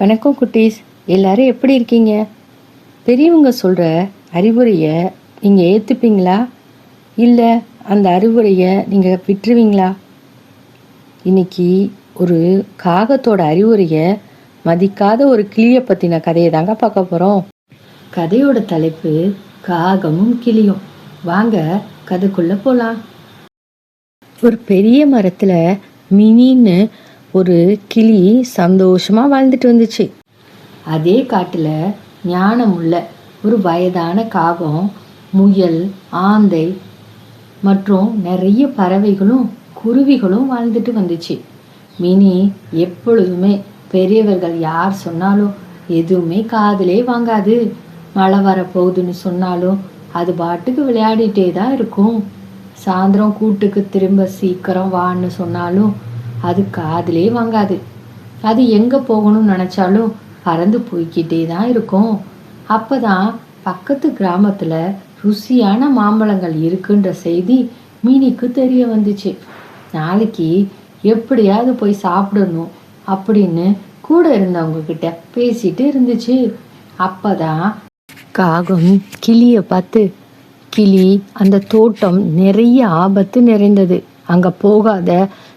வணக்கம் குட்டீஸ். எல்லாரும் எப்படி இருக்கீங்க? பெரியவங்க சொல்கிற அறிவுரையை நீங்கள் ஏற்றுப்பீங்களா இல்லை அந்த அறிவுரையை நீங்கள் விட்டுருவீங்களா? இன்னைக்கு ஒரு காகத்தோட அறிவுரையை மதிக்காத ஒரு கிளியை பற்றின கதையை தாங்க பார்க்க போகிறோம் கதையோட தலைப்பு காகமும் கிளியும். வாங்க கதைக்குள்ளே போகலாம் ஒரு பெரிய மரத்தில் மினின்னு ஒரு கிளி சந்தோஷமாக வாழ்ந்துட்டு வந்துச்சு. அதே காட்டுல ஞானமுள்ள ஒரு வயதான காகம் முயல் ஆந்தை மற்றும் நிறைய பறவைகளும் குருவிகளும் வாழ்ந்துட்டு வந்துச்சு. மினி எப்பொழுதுமே பெரியவர்கள் யார் சொன்னாலும் எதுவுமே காதலே வாங்காது. மழை வரப்போகுதுன்னு சொன்னாலும் அது பாட்டுக்கு விளையாடிட்டே தான் இருக்கும். சாயந்தரம் கூட்டுக்கு திரும்ப சீக்கிரம் வான்னு சொன்னாலும் அது காதுலே வாங்காது. அது எங்கே போகணும்னு நினச்சாலும் பறந்து போய்க்கிட்டே தான் இருக்கும். அப்பதான் பக்கத்து கிராமத்தில் ருசியான மாம்பழங்கள் இருக்குன்ற செய்தி மீனிக்கு தெரிய வந்துச்சு. நாளைக்கு எப்படியாவது போய் சாப்பிடணும் அப்படின்னு கூட இருந்தவங்க கிட்ட பேசிட்டு இருந்துச்சு. அப்பதான் காகம் கிளிய பார்த்து கிளி அந்த தோட்டம் நிறைய ஆபத்து நிறைந்தது. அங்க போகாத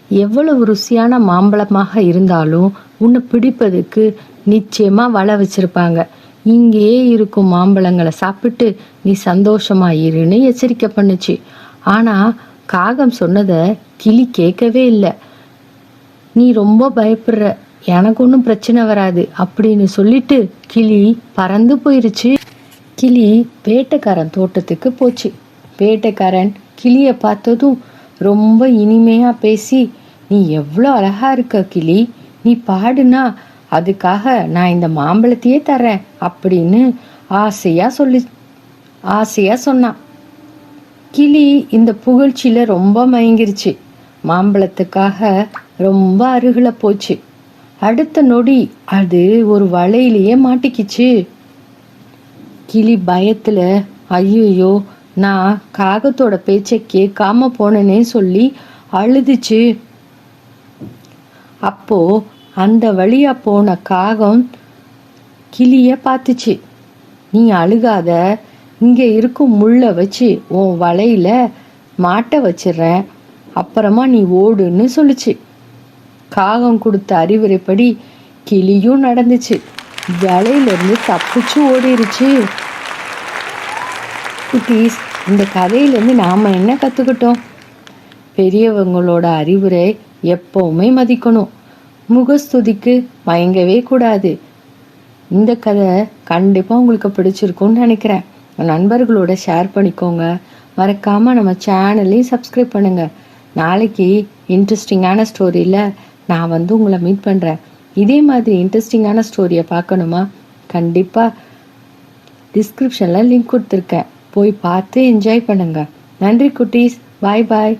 எவ்வளவு ருசியான மாம்பழமாக இருந்தாலும் உன்னை பிடிப்பதுக்கு நிச்சயமா வலை வச்சிருப்பாங்க. இங்கேயே இருக்கும் மாம்பழங்களை சாப்பிட்டு நீ சந்தோஷமா இருன்னு எச்சரிக்கை பண்ணுச்சு. ஆனா காகம் சொன்னதை கிளி கேட்கவே இல்லை. நீ ரொம்ப பயப்படுற எனக்கு ஒன்றும் பிரச்சனை வராது அப்படின்னு சொல்லிட்டு கிளி பறந்து போயிருச்சு. கிளி வேட்டைக்காரன் தோட்டத்துக்கு போச்சு. வேட்டைக்காரன் கிளியை பார்த்ததும் ரொம்ப இனிமையாக பேசி நீ எவ்வளோ அழகாக இருக்க கிளி. நீ பாடுனா அதுக்காக நான் இந்த மாம்பழத்தையே தரேன் அப்படின்னு ஆசையாக சொல்லி ஆசையாக சொன்னான் கிளி இந்த புகழ்ச்சியில் ரொம்ப மயங்கிருச்சு. மாம்பழத்துக்காக ரொம்ப அருகில் போச்சு. அடுத்த நொடி அது ஒரு வலையிலேயே மாட்டிக்கிச்சு. கிளி பயத்தில் ஐயோ நான் காகத்தோட பேச்சை கேட்காம போனேனே சொல்லி அழுதுச்சு. அப்போ அந்த வழியா போன காகம் கிளிய பார்த்துச்சு. நீ அழுகாத. இங்க இருக்கும் முள்ள வச்சு உன் வலையில மாட்ட வச்சிடுறேன். அப்புறமா நீ ஓடுன்னு சொல்லுச்சு. காகம் கொடுத்த அறிவுரைப்படி கிளியும் நடந்துச்சு. வலையிலிருந்து தப்பிச்சு ஓடிருச்சு. குட்டீஸ் இந்த கதையிலேருந்து நாம் என்ன கற்றுக்கிட்டோம் பெரியவங்களோட அறிவுரை எப்பவுமே மதிக்கணும். முகஸ்துதிக்கு மயங்கவே கூடாது. இந்த கதை கண்டிப்பாக உங்களுக்கு பிடிச்சிருக்கும்னு நினைக்கிறேன். நண்பர்களோட ஷேர் பண்ணிக்கோங்க. மறக்காமல் நம்ம சேனல்லையும் சப்ஸ்கிரைப் பண்ணுங்கள் நாளைக்கு இன்ட்ரெஸ்டிங்கான ஸ்டோரியில் நான் வந்து உங்களை மீட் பண்ணுறேன் இதே மாதிரி இன்ட்ரெஸ்டிங்கான ஸ்டோரியை பார்க்கணுமா? கண்டிப்பாக டிஸ்கிரிப்ஷனில் லிங்க் கொடுத்துருக்கேன். போய் பார்த்து என்ஜாய் பண்ணுங்க. நன்றி குட்டீஸ். பாய் பாய்